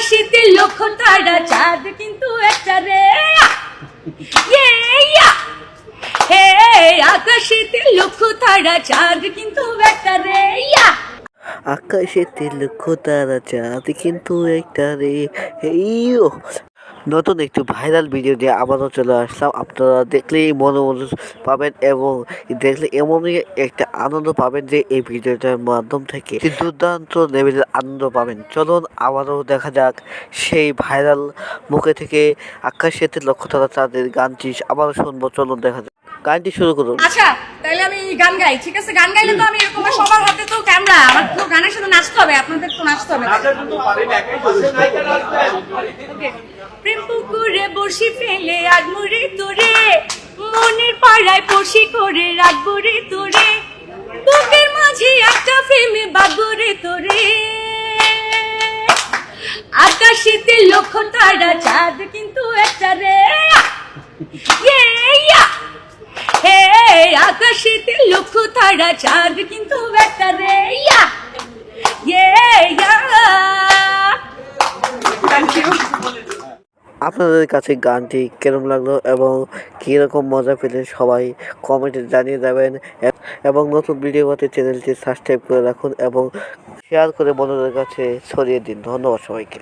আকাশেতে লক্ষ তারা চাঁদ কিন্তু একটা রে। হে, আকাশীতে লক্ষ তারা চাঁদ কিন্তু একটা রে। আকাশেতে লক্ষ্য তারা চাঁদ, কিন্তু একটা রে এইও নতুন একটি ভাইরাল ভিডিও দিয়ে আবারও চলে আসলাম। আপনারা দেখলেই মনে মনে পাবেন এবং দেখলে এমনই একটা আনন্দ পাবেন যে এই ভিডিওটার মাধ্যম থেকে দুর্দান্ত লেভেলের আনন্দ পাবেন। চলুন আবারও দেখা যাক সেই ভাইরাল মুখে থেকে আকাশেতে লক্ষ্য তারা চাঁদের গানটি আবারও শুনব। চলুন দেখা যাক। গানটি শুরু করুন। আচ্ছা তাহলে আমি গান গাই ঠিক আছে? গান গাইলে তো আমি এরকম সবার হাতে তো ক্যামেরা আমার তো গানের সাথে নাচতে হবে আপনাদের তো নাচতে হবে. প্রেম পুকুরে বসি ফেলে আদমুরে তোরে মনের পাড়ায় বসি করে রাখব রে তোরে বুকের মাঝে একটা প্রেমে বাঁধবো রে তোরে। আকাশেতে লক্ষ তারা চাঁদ কিন্তু একটা রে। আকাশেতে লক্ষ তারা চাঁদ, কিন্তু রে, ইয়া! ইয়ে ইয়া! থ্যাংক ইউ আপনাদের কাছে গানটি কেরম লাগল এবং কীরকম মজা পেলেন সবাই কমেন্টে জানিয়ে দেবেন। এবং নতুন ভিডিও পাতে চ্যানেলটি সাবস্ক্রাইব করে রাখুন এবং শেয়ার করে বন্ধুদের কাছে ছড়িয়ে দিন। ধন্যবাদ সবাইকে।